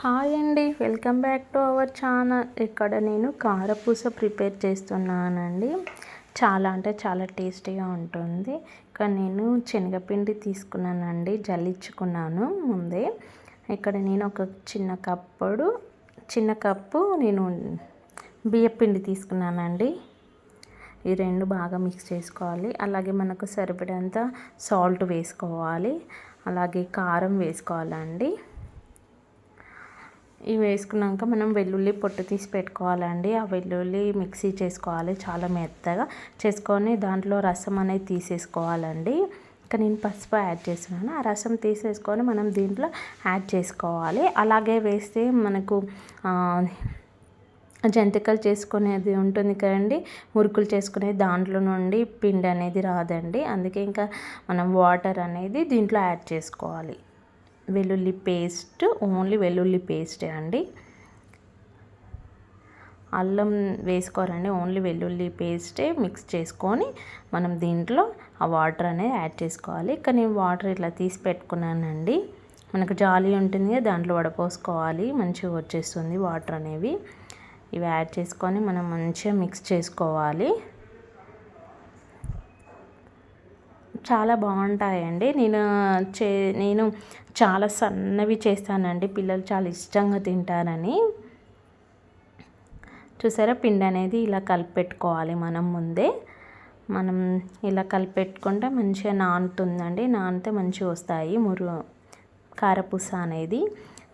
Hi అండి welcome back to our channel. ఇక్కడ నేను కారపూస ప్రిపేర్ చేస్తున్నానండి. చాలా అంటే చాలా టేస్టీగా ఉంటుంది. ఇక్కడ నేను శనగపిండి తీసుకున్నానండి జల్లించుకున్నాను ముందే. ఇక్కడ నేను ఒక చిన్న కప్పుడు చిన్న కప్పు నేను బియ్యపిండి తీసుకున్నానండి. ఈ రెండు బాగా మిక్స్ చేసుకోవాలి. అలాగే మనకు సరిపడేంత సాల్ట్ వేసుకోవాలి. అలాగే కారం వేసుకోవాలండి. ఇవి వేసుకున్నాక మనం వెల్లుల్లి పొట్టు తీసి పెట్టుకోవాలండి. ఆ వెల్లుల్లి మిక్సీ చేసుకోవాలి చాలా మెత్తగా. చేసుకొని దాంట్లో రసం అనేది తీసేసుకోవాలండి. ఇంకా నేను పసుపు యాడ్ చేస్తున్నాను. ఆ రసం తీసేసుకొని మనం దీంట్లో యాడ్ చేసుకోవాలి. అలాగే వేస్తే మనకు జంతికలు చేసుకునేది ఉంటుంది కదండి. మురుకులు చేసుకునేది దాంట్లో నుండి పిండి అనేది రాదండి. అందుకే ఇంకా మనం వాటర్ అనేది దీంట్లో యాడ్ చేసుకోవాలి. వెల్లుల్లి పేస్ట్ ఓన్లీ వెల్లుల్లి పేస్టే అండి. అల్లం వేసుకోరండి ఓన్లీ వెల్లుల్లి పేస్టే మిక్స్ చేసుకొని మనం దీంట్లో ఆ వాటర్ అనేది యాడ్ చేసుకోవాలి. కానీ వాటర్ ఇట్లా తీసి పెట్టుకున్నానండి. మనకు జాలి ఉంటుంది దాంట్లో వడపోసుకోవాలి మంచిగా వచ్చేస్తుంది వాటర్ అనేవి. ఇవి యాడ్ చేసుకొని మనం మంచిగా మిక్స్ చేసుకోవాలి. చాలా బాగుంటాయండి. నేను చే నేను చాలా సన్నవి చేస్తానండి. పిల్లలు చాలా ఇష్టంగా తింటారని. చూసారా? పిండి అనేది ఇలా కలిపెట్టుకోవాలి మనం ముందే. మనం ఇలా కలిపెట్టుకుంటే మంచిగా నానుతుందండి. నానితే మంచిగా వస్తాయి మురు కారపూస అనేది.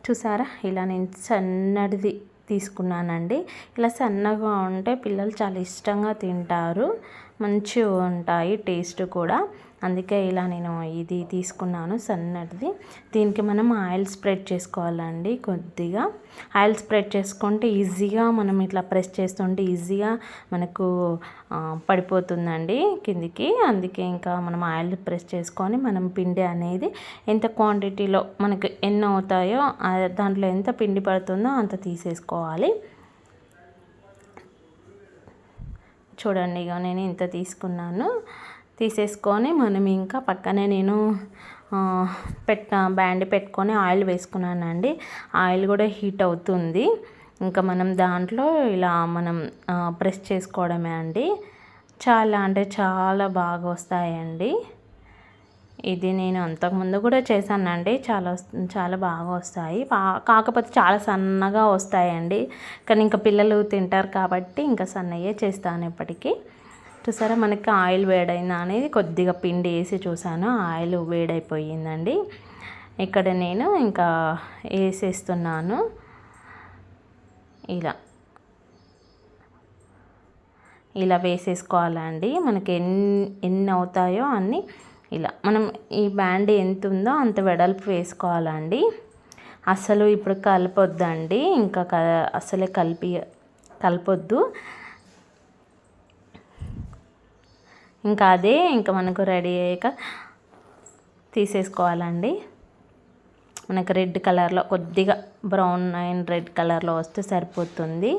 చూసారా? ఇలా నేను సన్నటిది తీసుకున్నానండి. ఇలా సన్నగా ఉంటే పిల్లలు చాలా ఇష్టంగా తింటారు. మంచిగా ఉంటాయి టేస్ట్ కూడా. అందుకే ఇలా నేను ఇది తీసుకున్నాను సన్నటిది. దీనికి మనం ఆయిల్ స్ప్రెడ్ చేసుకోవాలండి కొద్దిగా. ఆయిల్ స్ప్రెడ్ చేసుకుంటే ఈజీగా మనం ఇట్లా ప్రెస్ చేస్తుంటే ఈజీగా మనకు పడిపోతుందండి కిందికి. అందుకే ఇంకా మనం ఆయిల్ ప్రెస్ చేసుకొని మనం పిండి అనేది ఎంత క్వాంటిటీలో మనకు ఎన్ని అవుతాయో దాంట్లో ఎంత పిండి పడుతుందో అంత తీసేసుకోవాలి. చూడండి ఇక నేను ఇంత తీసుకున్నాను. తీసేసుకొని మనం ఇంకా పక్కనే నేను పెట్ట బ్యాండ్ పెట్టుకొని ఆయిల్ వేసుకున్నానండి. ఆయిల్ కూడా హీట్ అవుతుంది. ఇంకా మనం దాంట్లో ఇలా మనం ప్రెస్ చేసుకోవడమే అండి. చాలా అంటే చాలా బాగా వస్తాయండి. ఇది నేను అంతకుముందు కూడా చేశానండి. చాలా చాలా బాగా వస్తాయి. కాకపోతే చాలా సన్నగా వస్తాయండి. కానీ ఇంకా పిల్లలు తింటారు కాబట్టి ఇంకా సన్నయ్యే చేస్తాను ఇప్పటికీ. చూసారా మనకి ఆయిల్ వేడైందా అనేది కొద్దిగా పిండి వేసి చూసాను ఆయిల్ వేడైపోయిందండి. ఇక్కడ నేను ఇంకా వేసేస్తున్నాను. ఇలా. ఇలా వేసేసుకోవాలండి. మనకి ఎన్ని ఎన్ని అవుతాయో అన్నీ ఇలా మనం ఈ బ్యాండ్ ఎంత ఉందో అంత వెడల్పు వేసుకోవాలండి. అసలు ఇప్పుడు కలపొద్దండి ఇంకా అసలే కలిపి కలపొద్దు. ఇంకా అదే ఇంకా మనకు రెడీ అయ్యాక తీసేసుకోవాలండి. మనకు రెడ్ కలర్లో కొద్దిగా బ్రౌన్ అండ్ రెడ్ కలర్లో వస్తే సరిపోతుంది.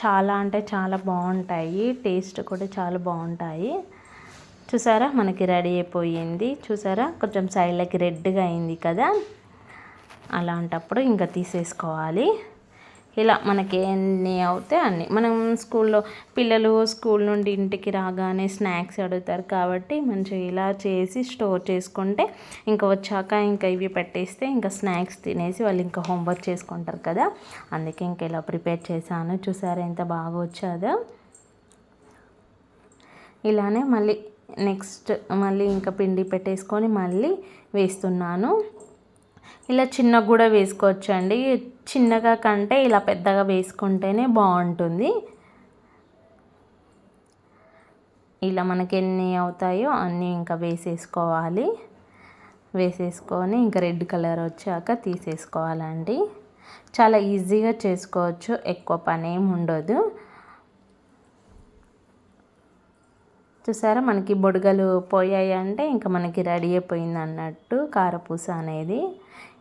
చాలా అంటే చాలా బాగుంటాయి టేస్ట్ కూడా చాలా బాగుంటాయి. చూసారా? మనకి రెడీ అయిపోయింది. చూసారా? కొంచెం సైడ్లకి రెడ్గా అయింది కదా? అలాంటప్పుడు ఇంకా తీసేసుకోవాలి. ఇలా మనకి ఎన్ని అవుతే అన్ని. మనం స్కూల్లో పిల్లలు స్కూల్ నుండి ఇంటికి రాగానే స్నాక్స్ అడుగుతారు కాబట్టి మంచిగా ఇలా చేసి స్టోర్ చేసుకుంటే ఇంకా వచ్చాక ఇంకా ఇవి పెట్టేస్తే ఇంకా స్నాక్స్ తినేసి వాళ్ళు ఇంకా హోంవర్క్ చేసుకుంటారు కదా? అందుకే ఇంకా ఇలా ప్రిపేర్ చేశాను. చూసారా ఎంత బాగా వచ్చాదో? ఇలానే మళ్ళీ నెక్స్ట్ మళ్ళీ ఇంకా పిండి పెట్టేసుకొని మళ్ళీ వేస్తున్నాను. ఇలా చిన్నగా కూడా వేసుకోవచ్చు అండి చిన్నగా కంటే ఇలా పెద్దగా వేసుకుంటేనే బాగుంటుంది. ఇలా మనకి ఎన్ని అవుతాయో అన్నీ ఇంకా వేసేసుకోవాలి. వేసేసుకొని ఇంకా రెడ్ కలర్ వచ్చాక తీసేసుకోవాలండి. చాలా ఈజీగా చేసుకోవచ్చు. ఎక్కువ పని ఏమి ఉండదు. చూసారా? మనకి బొడగలు పోయాయి అంటే ఇంకా మనకి రెడీ అయిపోయింది అన్నట్టు కారపూస అనేది.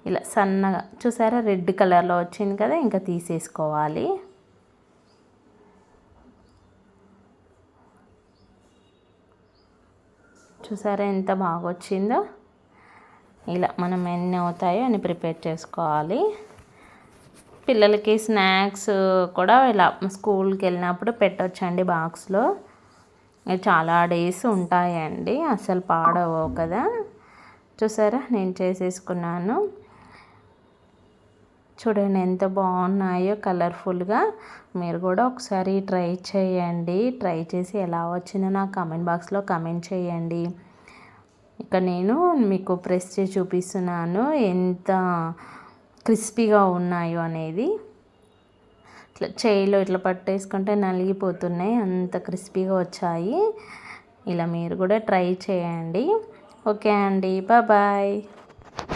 ఇలా సన్నగా చూసారా? రెడ్ కలర్లో వచ్చింది కదా ఇంకా తీసేసుకోవాలి. చూసారా? ఎంత బాగా వచ్చిందో. ఇలా మనం ఎన్ని అవుతాయో అని ప్రిపేర్ చేసుకోవాలి. పిల్లలకి స్నాక్స్ కూడా ఇలా స్కూల్కి వెళ్ళినప్పుడు పెట్టొచ్చండి బాక్స్లో. చాలా డేస్ ఉంటాయండి అసలు పాడవు కదా. చూసారా? నేను చేసేసుకున్నాను. చూడండి ఎంత బాగున్నాయో కలర్ఫుల్గా. మీరు కూడా ఒకసారి ట్రై చేయండి. ట్రై చేసి ఎలా వచ్చిందో నా కమెంట్ బాక్స్లో కమెంట్ చేయండి. ఇక నేను మీకు ప్రెస్ చేసి చూపిస్తున్నాను. ఎంత క్రిస్పీగా ఉన్నాయో అనేది. ఇట్లా చేయిలో ఇట్లా పట్టేసుకుంటే నలిగిపోతున్నాయి. అంత క్రిస్పీగా వచ్చాయి. ఇలా మీరు కూడా ట్రై చేయండి. ఓకే అండి. బాయ్